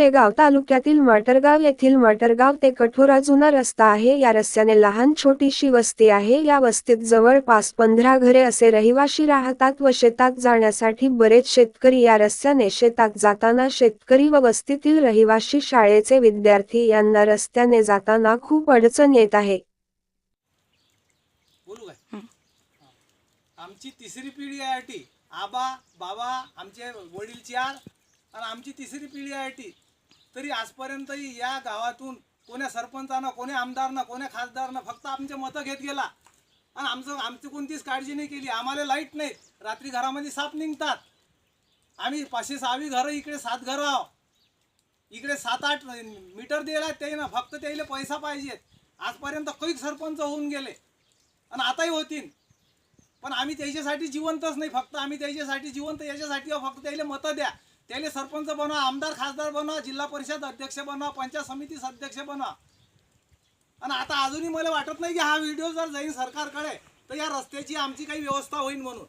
शेगाव तालुक्यातील मटरगाव येथील मटरगाव ते कठोरा जुना रस्ता आहे. या रस्त्याने लहान छोटीशी वस्ती आहे. या वस्तीत जवळपास पंधरा घरे असे रहिवाशी राहतात व शेतात जाण्यासाठी बरेच शेतकरी या रस्त्याने शेतात जाताना शेतकरी व वस्तीतील रहिवाशी शाळेचे विद्यार्थी यांना रस्त्याने जाताना खूप अडचण येत आहे. आमची तिसरी पिढी आहे आबा बाबा आमचे वडील चार आणि आमची तिसरी पिढी आहे टी तरी आजपर्यंतही या गावातून कोण्या सरपंचानं कोण्या आमदारनं कोण्या खासदारनं फक्त आमचे मतं घेत गेला. आणि आमचं आमची कोणतीच काळजी नाही केली. आम्हाला लाइट नाही. रात्री घरामध्ये साप निघतात. आम्ही पाचशे सहावी घरं इकडे सात घरं आहो इकडे सात आठ मीटर दिला ते ना फक्त त्याला पैसा पाहिजेत आजपर्यंत कैक सरपंच होऊन गेले. आणि आताही होतील पण आम्ही त्याच्यासाठी जिवंतच नाही. फक्त आम्ही त्याच्यासाठी जिवंत. याच्यासाठी फक्त त्याला मतं द्या. त्याला सरपंच बनवा आमदार खासदार बनवा जिल्हा परिषद अध्यक्ष बनवा पंचायत समिती अध्यक्ष बनवा. आणि आता अजूनही मला वाटत नाही की हा व्हिडिओ जर जाईल सरकारकडे तर या रस्त्याची आमची काही व्यवस्था होईल म्हणून.